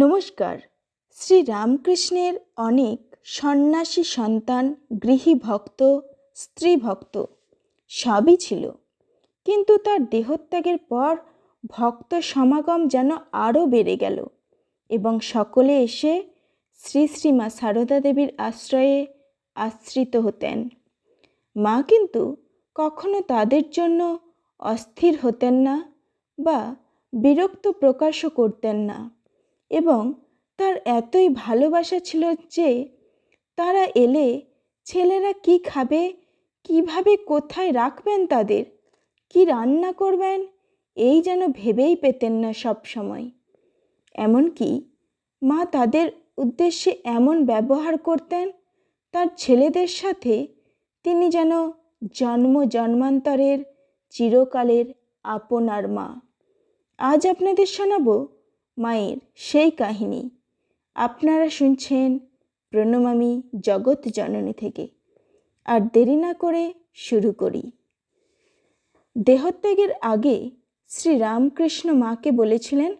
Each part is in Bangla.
নমস্কার। শ্রী রামকৃষ্ণের অনেক সন্ন্যাসী সন্তান, গৃহী ভক্ত, স্ত্রী ভক্ত সবই ছিল। কিন্তু তার দেহত্যাগের পর ভক্ত সমাগম যেন আরও বেড়ে গেল এবং সকলে এসে শ্রী শ্রীমা সারদা দেবীর আশ্রয়ে আশ্রিত হতেন। মা কিন্তু কখনো তাদের জন্য অস্থির হতেন না বা বিরক্ত প্রকাশও করতেন না। এবং তার এতই ভালোবাসা ছিল যে তারা এলে ছেলেরা কি খাবে, কীভাবে কোথায় রাখবেন তাদের, কি রান্না করবেন, এই যেন ভেবেই পেতেন না সব সময়। এমনকি মা তাদের উদ্দেশ্যে এমন ব্যবহার করতেন, তার ছেলেদের সাথে তিনি যেন জন্ম জন্মান্তরের চিরকালের আপনার মা। আজ আপনাদের শোনাবো মায়ের সেই কাহিনী। আপনারা শুনছেন প্রণমামী জগৎ জননী থেকে। আর দেরি না করে শুরু করি। দেহত্যাগের আগে শ্রী রামকৃষ্ণ মাকে বলেছিলেন,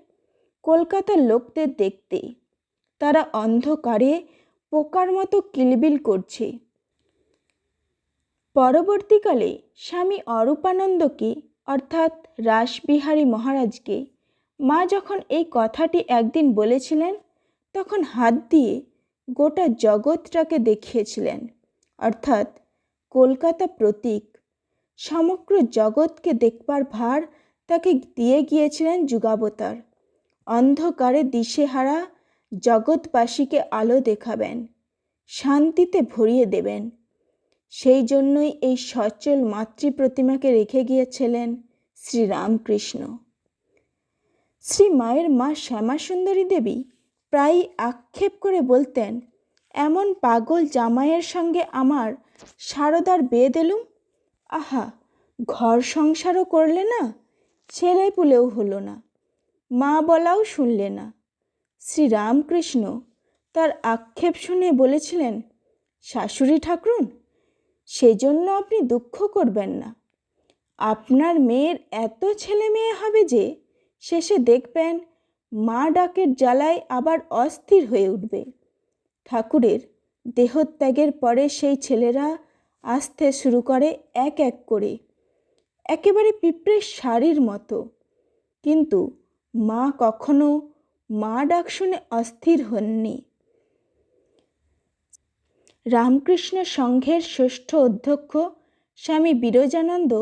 কলকাতার লোকদের দেখতে তারা অন্ধকারে পোকার মতো কিলবিল করছে। পরবর্তীকালে স্বামী অরূপানন্দকে, অর্থাৎ রাসবিহারী মহারাজকে মা যখন এই কথাটি একদিন বলেছিলেন, তখন হাত দিয়ে গোটা জগৎটাকে দেখিয়েছিলেন। অর্থাৎ কলকাতা প্রতীক, সমগ্র জগৎকে দেখবার ভার তাকে দিয়ে গিয়েছিলেন যুগাবতার। অন্ধকারে দিশেহারা জগৎবাসীকে আলো দেখাবেন, শান্তিতে ভরিয়ে দেবেন। সেই জন্যই এই সচল মাতৃ প্রতিমাকে রেখে গিয়েছিলেন শ্রীরামকৃষ্ণ। শ্রী মায়ের মা শ্যামাসুন্দরী দেবী প্রায় আক্ষেপ করে বলতেন, এমন পাগল জামাইয়ের সঙ্গে আমার সারদার বিয়ে দিলুম আহা, ঘর সংসারও করলে না ছেলে পুলেও হলো না, মা বলাও শুনলে না। শ্রী রামকৃষ্ণ তার আক্ষেপ শুনে বলেছিলেন, শাশুড়ি ঠাকুরুন, সেজন্য আপনি দুঃখ করবেন না। আপনার মেয়ের এত ছেলে মেয়ে হবে যে শেষে দেখবেন মা ডাকের জ্বালায় আবার অস্থির হয়ে উঠবে। ঠাকুরের দেহত্যাগের পরে সেই ছেলেরা আসতে শুরু করে এক এক করে। একেবারে পিঁপড়ের শাড়ির মতো। কিন্তু মা কখনো মা ডাক শুনে অস্থির হননি। রামকৃষ্ণ সংঘের ষষ্ঠ অধ্যক্ষ স্বামী বিরজানন্দ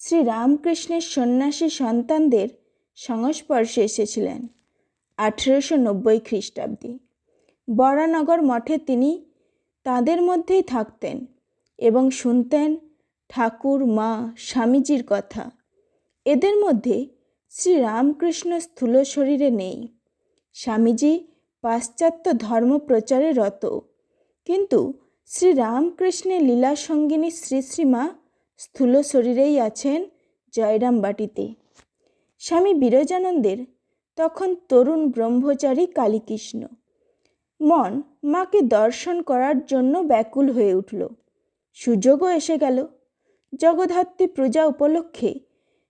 শ্রী রামকৃষ্ণের সন্ন্যাসী সন্তানদের সংস্পর্শে এসেছিলেন আঠেরোশো নব্বই খ্রিস্টাব্দে। বরানগর মঠে তিনি তাদের মধ্যেই থাকতেন এবং শুনতেন ঠাকুর, মা, স্বামীজির কথা। এদের মধ্যে শ্রী রামকৃষ্ণ স্থূল শরীরে নেই। স্বামীজি পাশ্চাত্য ধর্ম প্রচারে রত। কিন্তু শ্রী রামকৃষ্ণের লীলা সঙ্গিনী শ্রী শ্রীমা স্থূল শরীরেই আছেন জয়রাম বাটিতে স্বামী বিরজানন্দের, তখন তরুণ ব্রহ্মচারী কালীকৃষ্ণ। মন মাকে দর্শন করার জন্য ব্যাকুল হয়ে উঠল। সুযোগও এসে গেল। জগদ্ধাত্রী পূজা উপলক্ষে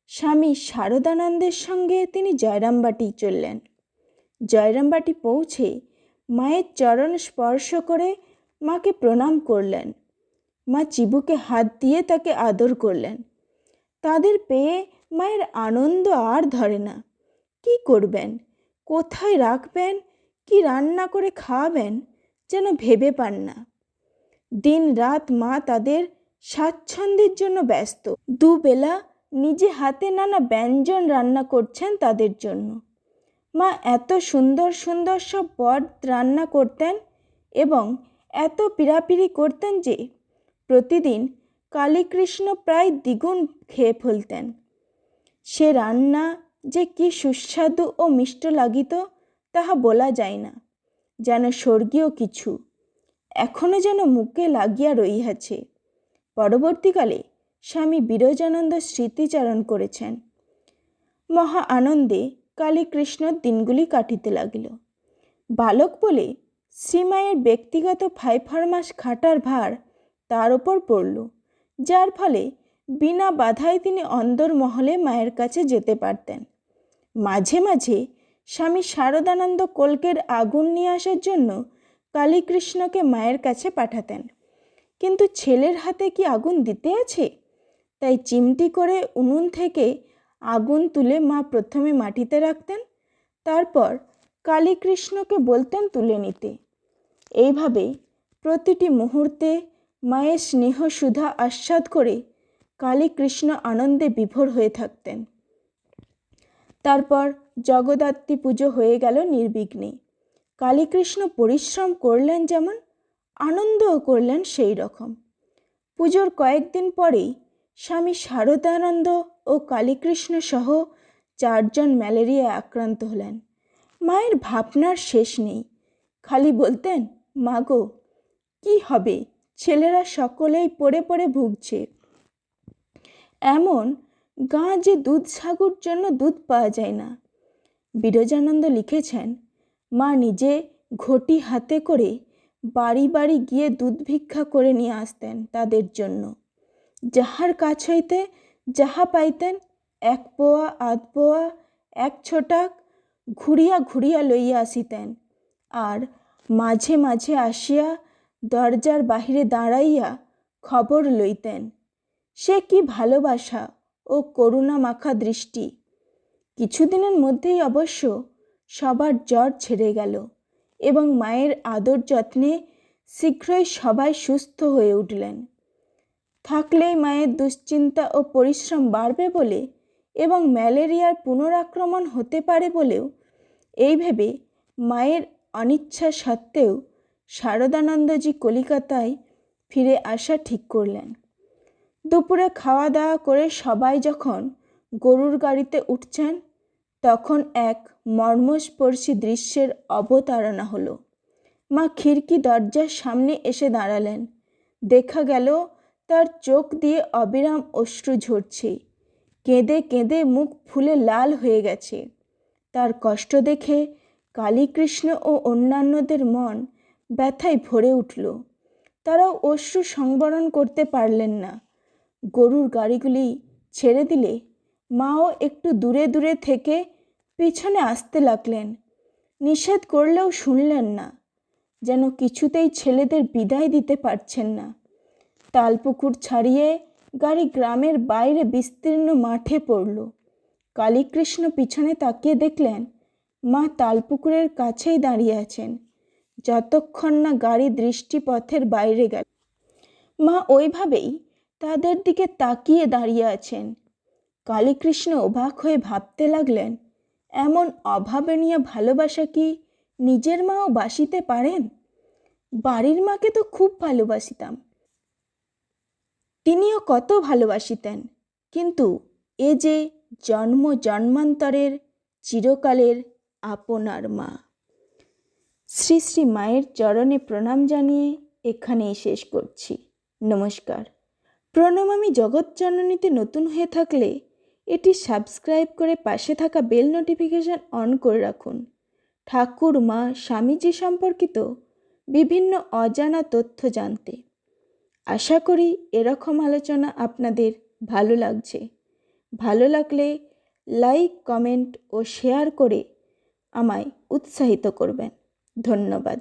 স্বামী শারদানন্দের সঙ্গে তিনি জয়রামবাটি চললেন। জয়রামবাটি পৌঁছে মায়ের চরণ স্পর্শ করে মাকে প্রণাম করলেন। মা চিবুকে হাত দিয়ে তাকে আদর করলেন। তাদের পেয়ে মায়ের আনন্দ আর ধরে না। কি করবেন? কোথায় রাখবেন? কি রান্না করে খাওয়াবেন যেন ভেবে পান না। দিন রাত মা তাদের স্বাচ্ছন্দ্যের জন্য ব্যস্ত। দুবেলা নিজে হাতে নানা ব্যঞ্জন রান্না করছেন তাদের জন্য। মা এত সুন্দর সুন্দর সব পদ রান্না করতেন এবং এত পিড়াপিড়ি করতেন যে প্রতিদিন কালীকৃষ্ণ প্রায় দ্বিগুণ খেয়ে ফেলতেন। সে রান্না যে কি সুস্বাদু ও মিষ্ট লাগিত, তাহা বলা যায় না। যেন স্বর্গীয় কিছু এখনও যেন মুখে লাগিয়া রইয়াছে পরবর্তীকালে স্বামী বিরজানন্দ স্মৃতিচারণ করেছেন। মহা আনন্দে কালীকৃষ্ণ দিনগুলি কাটিতে লাগিল। বালক বলে শ্রীমায়ের ব্যক্তিগত ফাইভ মাস খাটার ভার তার ওপর পড়ল, যার ফলে বিনা বাধায় তিনি অন্দর মহলে মায়ের কাছে যেতে পারতেন। মাঝে মাঝে স্বামী শারদানন্দ কল্কের আগুন নিয়ে আসার জন্য কালীকৃষ্ণকে মায়ের কাছে পাঠাতেন। কিন্তু ছেলের হাতে কি আগুন দিতে আছে? তাই চিমটি করে উনুন থেকে আগুন তুলে মা প্রথমে মাটিতে রাখতেন, তারপর কালীকৃষ্ণকে বলতেন তুলে নিতে। এইভাবে প্রতিটি মুহূর্তে মায়ের স্নেহ সুধা আস্বাদ করে কালীকৃষ্ণ আনন্দে বিভোর হয়ে থাকতেন। তারপর জগদ্ধাত্রী পুজো হয়ে গেল নির্বিঘ্নে। কালীকৃষ্ণ পরিশ্রম করলেন যেমন, আনন্দও করলেন সেই রকম পুজোর কয়েকদিন পরেই স্বামী শারদানন্দ ও কালীকৃষ্ণ সহ চারজন ম্যালেরিয়ায় আক্রান্ত হলেন। মায়ের ভাবনার শেষ নেই। খালি বলতেন মাগো কি হবে? ছেলেরা সকলেই পড়ে পড়ে ভুগছে। এমন গাঁ যে দুধ সাগুর জন্য দুধ পাওয়া যায় না। বিরজানন্দ লিখেছেন, মা নিজে ঘটি হাতে করে বাড়ি বাড়ি গিয়ে দুধ ভিক্ষা করে নিয়ে আসতেন তাদের জন্য। যাহার কাছ হইতে যাহা পাইতেন, এক পোয়া, আধ পোয়া, এক ছোটাক ঘুরিয়া ঘুরিয়া লইয়া আসিতেন। আর মাঝে মাঝে আসিয়া দরজার বাহিরে দাঁড়াইয়া খবর লইতেন। সে কি ভালোবাসা ও করুণা মাখা দৃষ্টি? কিছুদিনের মধ্যেই অবশ্য সবার জ্বর ছেড়ে গেল এবং মায়ের আদর যত্নে শীঘ্রই সবাই সুস্থ হয়ে উঠলেন। থাকলেই মায়ের দুশ্চিন্তা ও পরিশ্রম বাড়বে বলে এবং ম্যালেরিয়ার পুনরাক্রমণ হতে পারে বলেও এই ভেবে মায়ের অনিচ্ছা সত্ত্বেও শারদানন্দজি কলিকাতায় ফিরে আসা ঠিক করলেন। দুপুরে খাওয়া দাওয়া করে সবাই যখন গরুর গাড়িতে উঠছেন, তখন এক মর্মস্পর্শী দৃশ্যের অবতারণা হলো। মা খিড়কি দরজার সামনে এসে দাঁড়ালেন। দেখা গেল, তার চোখ দিয়ে অবিরাম অশ্রু ঝরছে। কেঁদে কেঁদে মুখ ফুলে লাল হয়ে গেছে। তার কষ্ট দেখে কালীকৃষ্ণ ও অন্যান্যদের মন ব্যথায় ভরে উঠল। তারাও অশ্রু সংবরণ করতে পারলেন না। গরুর গাড়িগুলি ছেড়ে দিলে মাও একটু দূরে দূরে থেকে পিছনে আসতে লাগলেন। নিষেধ করলেও শুনলেন না, যেন কিছুতেই ছেলেদের বিদায় দিতে পারছেন না। তালপুকুর ছাড়িয়ে গাড়ি গ্রামের বাইরে বিস্তীর্ণ মাঠে পড়ল। কালীকৃষ্ণ পিছনে তাকিয়ে দেখলেন, মা তালপুকুরের কাছেই দাঁড়িয়ে আছেন। যতক্ষণ না গাড়ি দৃষ্টিপথের বাইরে গেল। মা ওইভাবেই তাদের দিকে তাকিয়ে দাঁড়িয়ে আছেন। কালীকৃষ্ণ অবাক হয়ে ভাবতে লাগলেন, এমন অভাবনীয় ভালোবাসা কি নিজের মাও বাসিতে পারেন? বাড়ির মাকে তো খুব ভালোবাসিতাম। তিনিও কত ভালোবাসিতেন, কিন্তু এ যে জন্ম জন্মান্তরের চিরকালের আপনার মা। শ্রী শ্রী মায়ের চরণে প্রণাম জানিয়ে এখানেই শেষ করছি। নমস্কার। প্রণমামী জগৎজননীতে নতুন হয়ে থাকলে এটি সাবস্ক্রাইব করে পাশে থাকা বেল নোটিফিকেশান অন করে রাখুন। ঠাকুর, মা, স্বামীজি সম্পর্কিত বিভিন্ন অজানা তথ্য জানতে। আশা করি এরকম আলোচনা আপনাদের ভালো লাগছে। ভালো লাগলে লাইক কমেন্ট ও শেয়ার করে আমায় উৎসাহিত করবেন। ধন্যবাদ।